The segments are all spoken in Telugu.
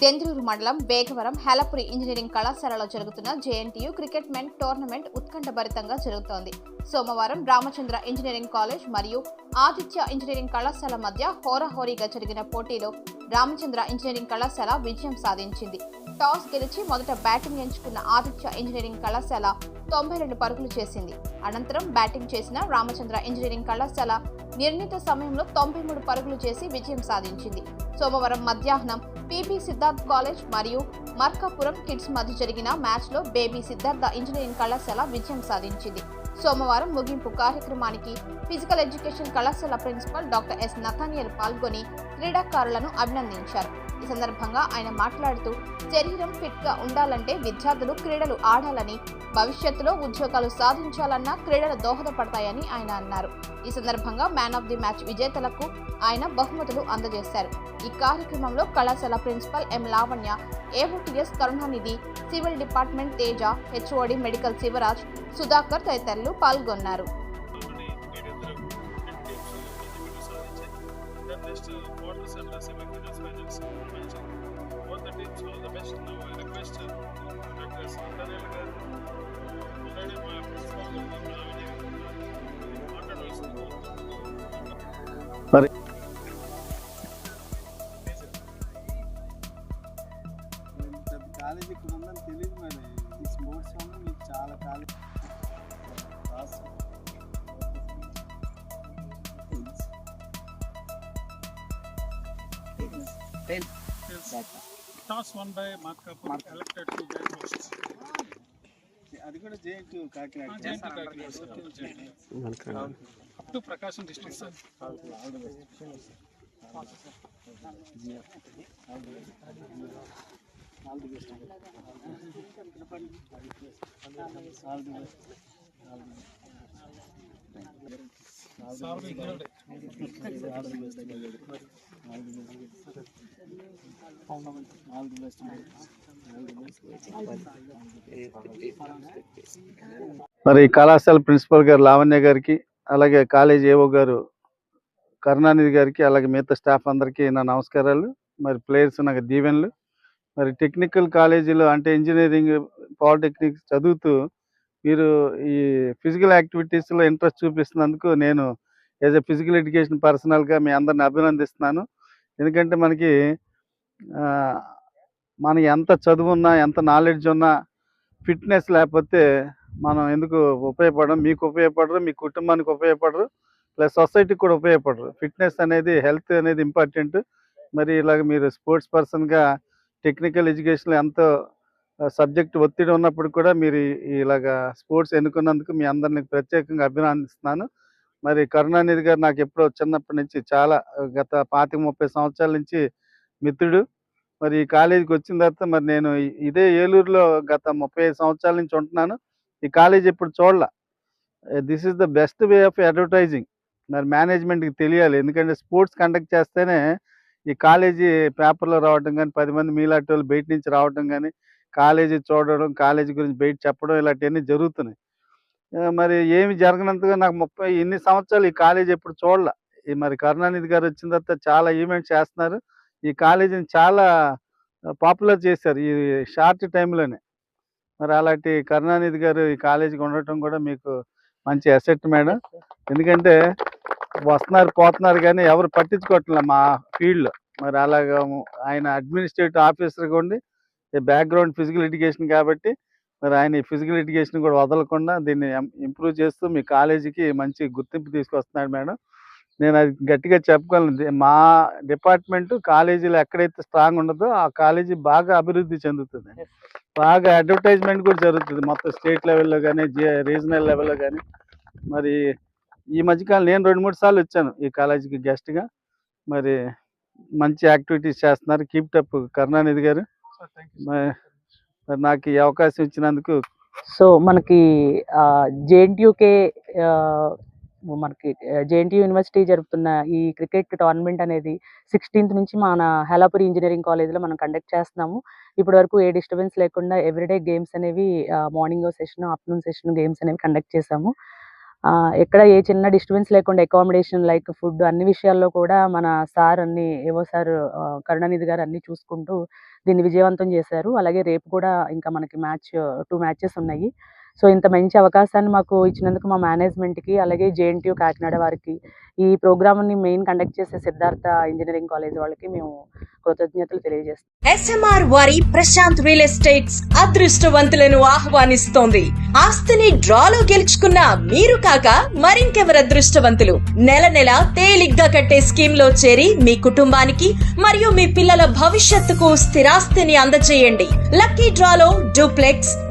దెందులూరు మండలం బేగవరం హెలపురి ఇంజనీరింగ్ కళాశాలలో జరుగుతున్న జేఎన్టీయు క్రికెట్ మెన్ టోర్నమెంట్ ఉత్కంఠభరితంగా జరుగుతోంది. సోమవారం రామచంద్ర ఇంజనీరింగ్ కాలేజ్ మరియు ఆదిత్య ఇంజనీరింగ్ కళాశాల మధ్య హోరాహోరీగా జరిగిన పోటీలో రామచంద్ర ఇంజనీరింగ్ కళాశాల విజయం సాధించింది. టాస్ గెలిచి మొదట బ్యాటింగ్ ఎంచుకున్న ఆదిత్య ఇంజనీరింగ్ కళాశాల తొంభై రెండు పరుగులు చేసింది. అనంతరం బ్యాటింగ్ చేసిన రామచంద్ర ఇంజనీరింగ్ కళాశాల నిర్ణీత సమయంలో తొంభై మూడు పరుగులు చేసి విజయం సాధించింది. సోమవారం మధ్యాహ్నం పీబీ సిద్ధార్థ్ కాలేజ్ మరియు మర్కాపురం కిడ్స్ మధ్య జరిగిన మ్యాచ్లో బేబీ సిద్ధార్థ ఇంజనీరింగ్ కళాశాల విజయం సాధించింది. సోమవారం ముగింపు కార్యక్రమానికి ఫిజికల్ ఎడ్యుకేషన్ కళాశాల ప్రిన్సిపల్ డాక్టర్ ఎస్. నథానియల్ పాల్గొని క్రీడాకారులను అభినందించారు. ఈ సందర్భంగా ఆయన మాట్లాడుతూ శరీరం ఫిట్గా ఉండాలంటే విద్యార్థులు క్రీడలు ఆడాలని భవిష్యత్తులో ఉద్యోగాలు సాధించాలన్నా క్రీడలు దోహదపడతాయని ఆయన అన్నారు. ఈ సందర్భంగా మ్యాన్ ఆఫ్ ది మ్యాచ్ విజేతలకు ఆయన బహుమతులు అందజేశారు. ఈ కార్యక్రమంలో కళాశాల principal M Lavanya AOTS Karunanidhi civil department Teja HOD medical Sivaraj Sudhakar తదితరులు పాల్గొన్నారు. Next quarters and semifinals finals both the teams all the best now I request doctor సంతానేల్ గారు ఆల్రెడీ మా ప్రిన్సిపాల్ మాట్లాడవలసింది మరి కాలేజ్ ఇక్కడ ఉందని తెలియదు మేడం ఈ స్పోర్ట్స్ వల్ల మీకు చాలా college toss won by Markapur elected to by post అది కూడా JNT Kakinada up to Prakasam district sir all the best all the best మరి కళాశాల ప్రిన్సిపల్ గారు లావణ్య గారికి అలాగే కాలేజ్ ఏవో గారు కరుణానిధి గారికి అలాగే మిగతా స్టాఫ్ అందరికీ నా నమస్కారాలు. మరి ప్లేయర్స్ నాకు దీవెనలు. మరి టెక్నికల్ కాలేజీలో అంటే ఇంజనీరింగ్ పాలిటెక్నిక్ చదువుతూ మీరు ఈ ఫిజికల్ యాక్టివిటీస్లో ఇంట్రెస్ట్ చూపిస్తున్నందుకు నేను యాజ్ ఎ ఫిజికల్ ఎడ్యుకేషన్ పర్సనల్గా మీ అందరిని అభినందిస్తున్నాను. ఎందుకంటే మనకి మనకి ఎంత చదువు ఉన్నా ఎంత నాలెడ్జ్ ఉన్నా ఫిట్నెస్ లేకపోతే మనం ఎందుకు ఉపయోగపడడం మీకు ఉపయోగపడరు మీ కుటుంబానికి ఉపయోగపడరు ప్లస్ సొసైటీకి కూడా ఉపయోగపడరు. ఫిట్నెస్ అనేది హెల్త్ అనేది ఇంపార్టెంట్. మరి ఇలాగ మీరు స్పోర్ట్స్ పర్సన్గా టెక్నికల్ ఎడ్యుకేషన్లో ఎంతో సబ్జెక్ట్ ఒత్తిడి ఉన్నప్పుడు కూడా మీరు ఇలాగా స్పోర్ట్స్ ఎన్నుకున్నందుకు మీ అందరిని ప్రత్యేకంగా అభినందిస్తున్నాను. మరి కరుణానిధి గారు నాకు ఎప్పుడో చిన్నప్పటి నుంచి చాలా గత పాతిక ముప్పై సంవత్సరాల నుంచి మిత్రుడు. మరి ఈ కాలేజీకి వచ్చిన తర్వాత మరి నేను ఇదే ఏలూరులో గత ముప్పై సంవత్సరాల నుంచి ఉంటున్నాను. ఈ కాలేజ్ ఇప్పుడు చూడాల. This is the best way of advertising. మరి మేనేజ్మెంట్కి తెలియాలి. ఎందుకంటే స్పోర్ట్స్ కండక్ట్ చేస్తేనే ఈ కాలేజీ పేపర్లో రావడం కానీ పది మంది మీలాంటి వాళ్ళు బయట నుంచి రావడం కానీ కాలేజీ చూడడం కాలేజీ గురించి బయట చెప్పడం ఇలాంటివన్నీ జరుగుతున్నాయి. మరి ఏమి జరగనంతగా నాకు ముప్పై ఇన్ని సంవత్సరాలు ఈ కాలేజీ ఎప్పుడు చూడాల. ఈ మరి కరుణానిధి గారు వచ్చిన తర్వాత చాలా ఈవెంట్స్ చేస్తున్నారు. ఈ కాలేజీని చాలా పాపులర్ చేశారు ఈ షార్ట్ టైంలోనే. మరి అలాంటి కరుణానిధి గారు ఈ కాలేజీకి ఉండటం కూడా మీకు మంచి అసెట్ మేడం. ఎందుకంటే వస్తున్నారు పోతున్నారు కానీ ఎవరు పట్టించుకోవట్లే మా ఫీల్డ్లో. మరి అలాగా ఆయన అడ్మినిస్ట్రేటివ్ ఆఫీసర్గా ఉండి బ్యాక్గ్రౌండ్ ఫిజికల్ ఎడ్యుకేషన్ కాబట్టి మరి ఆయన ఈ ఫిజికల్ ఎడ్యుకేషన్ కూడా వదలకుండా దీన్ని ఇంప్రూవ్ చేస్తూ మీ కాలేజీకి మంచి గుర్తింపు తీసుకొస్తున్నాడు మేడం. నేను అది గట్టిగా చెప్పగలను. మా డిపార్ట్మెంట్ కాలేజీలో ఎక్కడైతే స్ట్రాంగ్ ఉండదో ఆ కాలేజీ బాగా అభివృద్ధి చెందుతుంది. బాగా అడ్వర్టైజ్మెంట్ కూడా జరుగుతుంది మొత్తం స్టేట్ లెవెల్లో కానీ రీజనల్ లెవెల్లో కానీ మరి ఈ మధ్యకాలం నేను రెండు మూడు సార్లు వచ్చాను ఈ కాలేజీకి గెస్ట్గా మరి మంచి యాక్టివిటీస్ చేస్తున్నారు. కీప్ టప్ కరుణానిధి గారు. మరి నాకు ఈ అవకాశం ఇచ్చినందుకు సో మనకి జేఎన్టీయూకే మనకి జేఎన్టీయూ యూనివర్సిటీ జరుపుతున్న ఈ క్రికెట్ టోర్నమెంట్ అనేది సిక్స్టీన్త్ నుంచి మన హెలాపురి ఇంజనీరింగ్ కాలేజ్లో మనం కండక్ట్ చేస్తున్నాము. ఇప్పటి వరకు ఏ డిస్టర్బెన్స్ లేకుండా ఎవ్రీడే గేమ్స్ అనేవి morning session afternoon session games అనేవి కండక్ట్ చేసాము ఎక్కడ ఏ చిన్న డిస్టర్బెన్స్ లేకుండా అకామిడేషన్ లైక్ ఫుడ్ అన్ని విషయాల్లో కూడా మన సార్ అన్ని ఏవో సార్ కరుణానిధి గారు అన్ని చూసుకుంటూ దీన్ని విజయవంతం చేశారు. అలాగే రేపు కూడా ఇంకా మనకి మ్యాచ్ టూ మ్యాచెస్ ఉన్నాయి. సో ఇంత మంచి అవకాశాన్ని మాకు ఇచ్చినందుకు మా మేనేజ్మెంట్కి అలాగే జేఎన్టీయు కాకినాడ వారికి ఈ ప్రోగ్రామ్ని మెయిన్ కండక్ట్ చేసే సిద్ధార్థ ఇంజనీరింగ్ కాలేజ్ వాళ్ళకి మేము కృతజ్ఞతలు తెలియజేస్తాం ఎస్ఎంఆర్ వారి ప్రశాంత్ రియల్ ఎస్టేట్స్ అదృష్టవంతులను ఆహ్వానిస్తోంది. ఆస్తిని డ్రాలో గెలుచుకున్న మీరు కాక మరింకెవరు అదృష్టవంతులు? నెల నెల తేలిగ్గా కట్టే స్కీమ్లో చేరి మీ కుటుంబానికి మరియు మీ పిల్లల భవిష్యత్తుకు స్థిరాస్తిని అందజేయండి. లక్కీ డ్రాలో duplex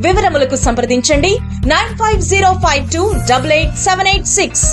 వివరములకు సంప్రదించండి. Nine five zero five two double eight seven eight six.